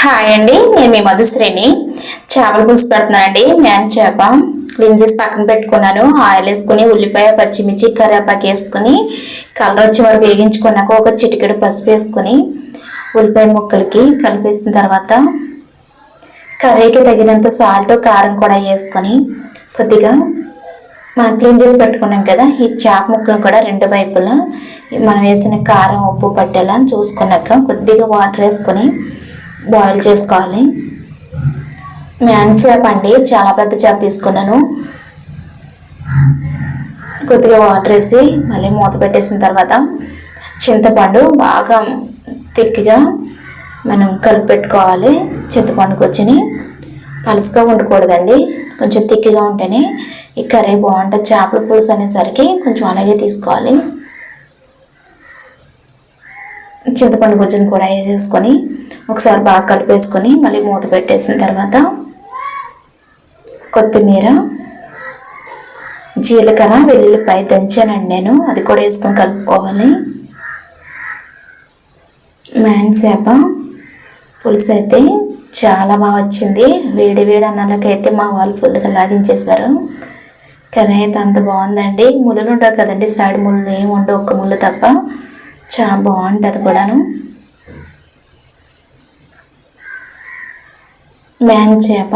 Hi అండి నేను మీ మధుశ్రేణి చేపల పులుసు పెడుతున్నానండి. మ్యాన్ చేప క్లీన్ చేసి పక్కన పెట్టుకున్నాను. ఆయిల్ వేసుకుని ఉల్లిపాయ పచ్చిమిర్చి కరివేపాకు వేసుకుని కలర్ వచ్చే వరకు వేగించుకున్నాక ఒక చిటికెడు పసుపు వేసుకుని ఉల్లిపాయ ముక్కలకి కలిపేసిన తర్వాత కర్రీకి తగినంత సాల్ట్ కారం కూడా వేసుకొని కొద్దిగా మనం క్లీన్ చేసి పెట్టుకున్నాం కదా ఈ చేప ముక్కలు కూడా రెండు వైపులా మనం వేసిన కారం ఉప్పు పట్టేలా చూసుకున్నాక కొద్దిగా వాటర్ వేసుకొని బాయిల్ చేసుకోవాలి. మ్యాన్ చేప అండి. చాలా పెద్ద చేప తీసుకున్నాను. కొద్దిగా వాటర్ వేసి మళ్ళీ మూత పెట్టేసిన తర్వాత చింతపండు బాగా తిక్కిగా మనం కలిపి పెట్టుకోవాలి. చింతపండుకి కొచ్చిని పలుసుగా ఉండకూడదండి కొంచెం తిక్కిగా ఉంటేనే ఈ కర్రీ బాగుంటుంది. చేపల పులుసు అనేసరికి కొంచెం అలాగే తీసుకోవాలి. చింతపండు గుజ్జును కూడా వేసేసుకొని ఒకసారి బాగా కలిపేసుకొని మళ్ళీ మూత పెట్టేసిన తర్వాత కొత్తిమీర జీలకర్ర వెల్లుల్లిపాయ దంచానండి నేను. అది కూడా వేసుకొని కలుపుకోవాలి. మ్యాన్ చేప పులుసు అయితే చాలా బాగా వచ్చింది. వేడి వేడి అన్నాలకైతే మా వాళ్ళు ఫుల్గా లాగించేశారు. కర్రీ అయితే అంత బాగుందండి. ముళ్ళు ఉండవు కదండి సైడ్ ముళ్ళు ఏమి ఉండవు ఒక్క ముళ్ళు తప్ప. చాలా బాగుంటుంది కూడాను. మ్యాన్ చేప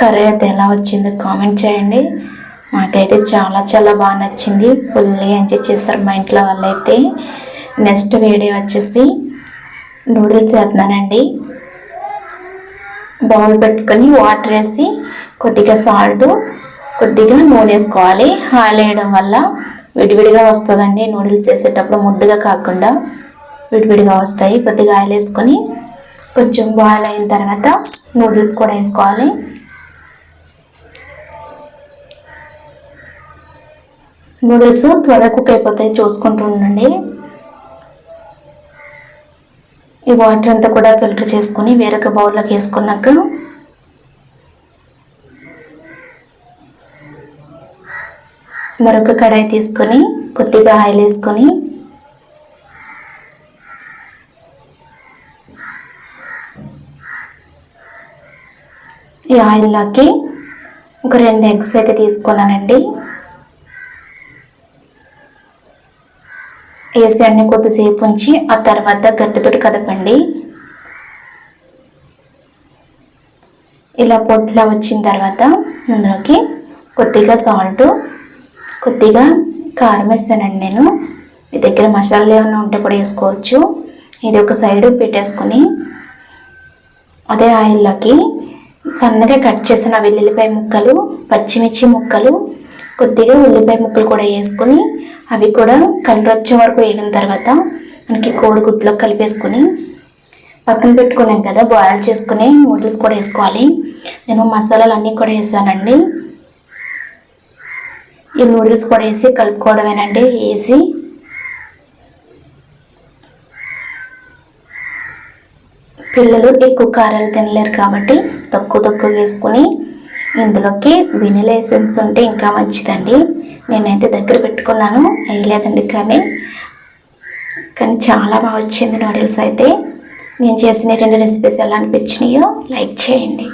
కర్రీ అయితే ఎలా వచ్చిందో కామెంట్ చేయండి. మాకైతే చాలా చాలా బాగా నచ్చింది. ఫుల్లీ ఎంజాయ్ చేస్తారు మా ఇంట్లో వాళ్ళైతే. నెక్స్ట్ వీడియో వచ్చేసి నూడిల్స్ వేస్తున్నానండి బౌల్ పెట్టుకొని వాటర్ వేసి కొద్దిగా సాల్ట్ కొద్దిగా నూనె వేసుకోవాలి. ఆయిల్ వేయడం వల్ల విడివిడిగా వస్తుందండి. నూడిల్స్ చేసేటప్పుడు ముద్దగా కాకుండా విడివిడిగా వస్తాయి. కొద్దిగా ఆయిల్ వేసుకొని కొంచెం బాయిల్ అయిన తర్వాత నూడిల్స్ కూడా వేసుకోవాలి. నూడిల్స్ త్వరగా కుక్ అయిపోతాయి చూసుకుంటూ ఉండండి. ఈ వాటర్ అంతా కూడా ఫిల్టర్ చేసుకొని వేరొక బౌల్లోకి వేసుకున్నాక మరొక కడాయి తీసుకొని కొద్దిగా ఆయిల్ వేసుకొని ఈ ఆయిల్లోకి ఒక రెండు ఎగ్స్ అయితే తీసుకున్నానండి. వేసి అన్ని కొద్దిసేపు ఉంచి ఆ తర్వాత గట్టితోటి కదపండి. ఇలా పొట్లా వచ్చిన తర్వాత అందులోకి కొద్దిగా సాల్ట్ కొద్దిగా కారం వేస్తానండి నేను. మీ దగ్గర మసాలాలు ఏమైనా ఉంటే కూడా వేసుకోవచ్చు. ఇది ఒక సైడ్ పెట్టేసుకుని అదే ఆయిల్లోకి సన్నగా కట్ చేసిన వెల్లుల్లిపాయ ముక్కలు పచ్చిమిర్చి ముక్కలు కొద్దిగా ఉల్లిపాయ ముక్కలు కూడా వేసుకొని అవి కూడా కలర్ వచ్చే వరకు వేగిన తర్వాత మనకి కోడిగుడ్లో కలిపేసుకొని పక్కన పెట్టుకున్నాం కదా బాయిల్ చేసుకుని నూడిల్స్ కూడా వేసుకోవాలి. నేను మసాలాలు అన్నీ కూడా వేసానండి. ఈ నూడిల్స్ కూడా వేసి కలుపుకోవడమేనండి వేసి పిల్లలు ఎక్కువ కారాలు తినలేరు కాబట్టి తక్కువ తక్కువ వేసుకుని ఇందులోకి వెనిలా ఎసెన్స్ ఉంటే ఇంకా మంచిదండి. నేనైతే దగ్గర పెట్టుకున్నాను వేయలేదండి కానీ కానీ చాలా బాగా వచ్చింది నూడిల్స్ అయితే. నేను చేసిన రెండు రెసిపీస్ ఎలా అనిపించినాయో లైక్ చేయండి.